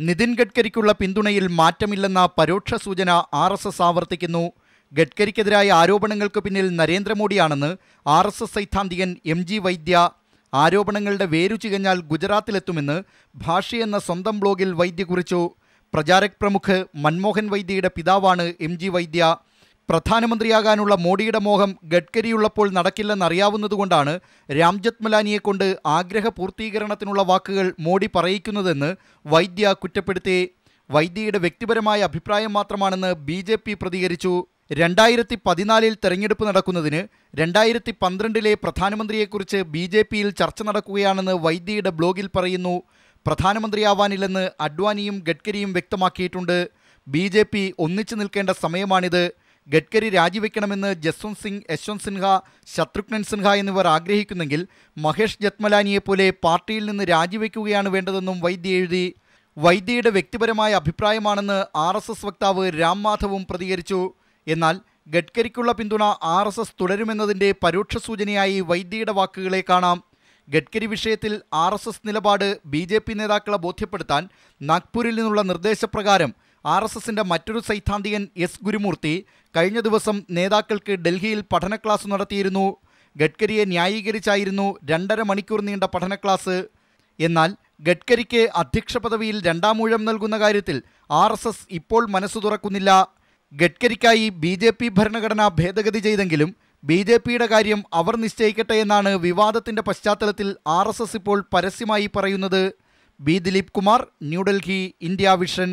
നിതിൻ ഗഡ്കരിക്കുള്ള പിന്തുണയിൽ മാറ്റമില്ലെന്ന പരോക്ഷ സൂചന R S S ആവർത്തിക്കുന്നു. ഗഡ്കരിക്കെതിരായ ആരോപണങ്ങൾക്ക് പിന്നിൽ നരേന്ദ്രമോദിയാണെന്ന് ആർ എസ് എസ് സൈദ്ധാന്തികൻ എം ജി വൈദ്യ. ആരോപണങ്ങളുടെ വേരു ചികഞ്ഞാൽ ഗുജറാത്തിലെത്തുമെന്ന് ഭാഷി എന്ന സ്വന്തം ബ്ലോഗിൽ വൈദ്യ കുറിച്ചു. പ്രചാരക് പ്രമുഖ് മൻമോഹൻ വൈദ്യയുടെ പിതാവാണ് എം ജി വൈദ്യ. പ്രധാനമന്ത്രിയാകാനുള്ള മോഡിയുടെ മോഹം ഗഡ്കരിയുള്ളപ്പോൾ നടക്കില്ലെന്നറിയാവുന്നതുകൊണ്ടാണ് രാംജത്ത് ജത്മലാനിയെക്കൊണ്ട് കൊണ്ട് ആഗ്രഹ പൂർത്തീകരണത്തിനുള്ള വാക്കുകൾ മോഡി പറയിക്കുന്നതെന്ന് വൈദ്യ കുറ്റപ്പെടുത്തി. വൈദ്യയുടെ വ്യക്തിപരമായ അഭിപ്രായം മാത്രമാണെന്ന് ബി ജെ പി പ്രതികരിച്ചു. രണ്ടായിരത്തി പതിനാലിൽ തെരഞ്ഞെടുപ്പ് നടക്കുന്നതിന് രണ്ടായിരത്തി പന്ത്രണ്ടിലെ പ്രധാനമന്ത്രിയെക്കുറിച്ച് ബി ജെ പിയിൽ ചർച്ച നടക്കുകയാണെന്ന് വൈദ്യയുടെ ബ്ലോഗിൽ പറയുന്നു. പ്രധാനമന്ത്രിയാവാനില്ലെന്ന് അഡ്വാനിയും ഗഡ്കരിയും വ്യക്തമാക്കിയിട്ടുണ്ട്. ബി ജെ പി ഒന്നിച്ചു നിൽക്കേണ്ട സമയമാണിത്. ഗഡ്കരി രാജിവെക്കണമെന്ന് ജസ്വന്ത് സിംഗ് യശ്വന്ത് സിൻഹ ശത്രുഘ്നൻ സിൻഹ എന്നിവർ ആഗ്രഹിക്കുന്നെങ്കിൽ മഹേഷ് ജത്മലാനിയെ പോലെ പാർട്ടിയിൽ നിന്ന് രാജിവെക്കുകയാണ് വേണ്ടതെന്നും വൈദ്യ എഴുതി. വൈദ്യയുടെ വ്യക്തിപരമായ അഭിപ്രായമാണെന്ന് ആർ എസ് എസ് വക്താവ് രാം മാധവും പ്രതികരിച്ചു. എന്നാൽ ഗഡ്കരിക്കുള്ള പിന്തുണ ആർ എസ് എസ് തുടരുമെന്നതിന്റെ പരോക്ഷ സൂചനയായി വൈദ്യയുടെ വാക്കുകളെ കാണാം. ഗഡ്കരി വിഷയത്തിൽ ആർ എസ് എസ് നിലപാട് ബി ജെ പി നേതാക്കളെ ബോധ്യപ്പെടുത്താൻ നാഗ്പൂരിൽ നിന്നുള്ള നിർദ്ദേശപ്രകാരം ആർ എസ് എസിന്റെ മറ്റൊരു സൈദ്ധാന്തികൻ എസ്. ഗുരുമൂർത്തി കഴിഞ്ഞ ദിവസം നേതാക്കൾക്ക് ഡൽഹിയിൽ പഠന ക്ലാസ് നടത്തിയിരുന്നു. ഗഡ്കരിയെ ന്യായീകരിച്ചായിരുന്നു രണ്ടര മണിക്കൂർ നീണ്ട പഠന ക്ലാസ്. എന്നാൽ ഗഡ്കരിക്ക് അധ്യക്ഷ പദവിയിൽ രണ്ടാം നൽകുന്ന കാര്യത്തിൽ ആർ എസ് എസ് ഇപ്പോൾ മനസ്സു തുറക്കുന്നില്ല. ഗഡ്കരിക്കായി ബി ജെ പി ഭരണഘടന ഭേദഗതി ചെയ്തെങ്കിലും ബി ജെ പിയുടെ കാര്യം അവർ നിശ്ചയിക്കട്ടെ എന്നാണ് വിവാദത്തിന്റെ പശ്ചാത്തലത്തിൽ ആർ എസ് എസ് ഇപ്പോൾ പരസ്യമായി പറയുന്നത്. B Dileep Kumar New Delhi India vision.